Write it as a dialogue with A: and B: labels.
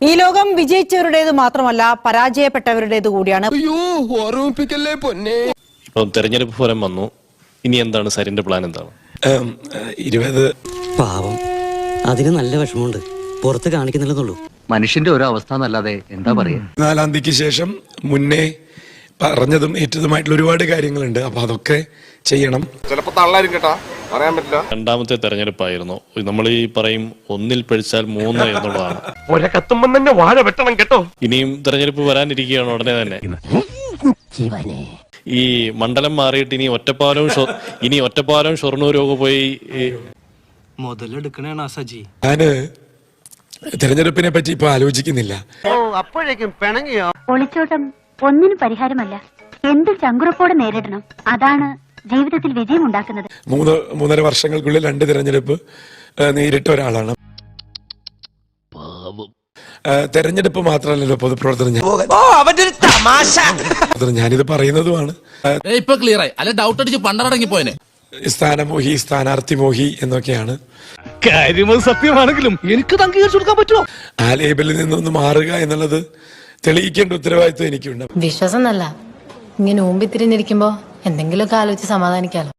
A: ഈ ലോകം വിജയിച്ചവരുടേത് മാത്രമല്ല പരാജയപ്പെട്ടവരുടേത് കൂടിയാണ്.
B: ഓർമ്മിപ്പിക്കല്ലേ പൊന്നെ.
C: തെരഞ്ഞെടുപ്പ് ഫലം വന്നു. ഇനി എന്താണ്? സരിന്റെ പ്ലാൻ എന്താണ്?
D: ഇരുപത്.
E: പാവം. അതിന് നല്ല വിഷമമുണ്ട്. പുറത്ത് കാണിക്കുന്നില്ലെന്നുള്ളൂ.
F: മനുഷ്യന്റെ ഒരു അവസ്ഥ എന്നല്ലാതെ എന്താ പറയാ?
D: നാലാം തീയതിക്ക് ശേഷം മുന്നേ പറഞ്ഞതും ഏറ്റതുമായിട്ടുള്ള ഒരുപാട് കാര്യങ്ങളുണ്ട്. അപ്പൊ അതൊക്കെ ചെയ്യണം.
G: ചിലപ്പോ തള്ളായിരിക്കും കേട്ടാ. പറയാൻ പറ്റില്ല.
C: രണ്ടാമത്തെ തെരഞ്ഞെടുപ്പായിരുന്നു. നമ്മൾ ഈ പറയും ഒന്നിൽ പഴിച്ചാൽ മൂന്ന് എന്നുള്ളതാണ്.
G: ഒരകത്തുമ്പം തന്നെ വാഴ വെട്ടണം കേട്ടോ.
C: ഇനിയും തെരഞ്ഞെടുപ്പ് വരാനിരിക്കുകയാണ് ഉടനെ തന്നെ. ഈ മണ്ഡലം മാറിയിട്ട് ഇനി ഒറ്റപ്പാലവും ഷൊ- ഇനി ഒറ്റപ്പാലവും ഷൊർണൂരും ഒക്കെ പോയി ഈ
H: മുതലെടുക്കണേണ സജി.
D: ഞാൻ തെരഞ്ഞെടുപ്പിനെ പറ്റി ഇപ്പൊ ആലോചിക്കുന്നില്ല.
I: ഒളിച്ചോട്ടം ഒന്നിനും പരിഹാരമല്ല. എന്ത് ചങ്കുറപ്പോടെ നേരിടണം? അതാണ് ജീവിതത്തിൽ വിജയമുണ്ടാക്കുന്നത്.
D: മൂന്ന് മൂന്നര വർഷങ്ങൾക്കുള്ളിൽ രണ്ട് തിരഞ്ഞെടുപ്പ് നേരിട്ട ഒരാളാണ്. തെരഞ്ഞെടുപ്പ് മാത്രമല്ലല്ലോ പൊതുപ്രവർത്തനം ഞാൻ- തമാശ. ഞാനിത് പറയുന്നതുമാണ്.
J: ഇപ്പൊ ക്ലിയർ ആയി. അല്ല ഡൗട്ട് അടിച്ച് പണ്ടടങ്ങി പോയനെ.
D: സ്ഥാനമോഹി സ്ഥാനാർത്ഥി മോഹി എന്നൊക്കെയാണ്.
B: കാര്യമത് സത്യമാണെങ്കിലും എനിക്ക് അംഗീകരിച്ചു കൊടുക്കാൻ പറ്റുമോ?
D: ആ ലേബലിൽ നിന്നൊന്ന് മാറുക എന്നുള്ളത് തെളിയിക്കേണ്ട ഉത്തരവാദിത്വം എനിക്കുണ്ട്.
K: വിശ്വാസം എന്നല്ല. ഇങ്ങനെ ഓമ്പി തിരിഞ്ഞിരിക്കുമ്പോ എന്തെങ്കിലുമൊക്കെ ആലോചിച്ച് സമാധാനിക്കാലോ.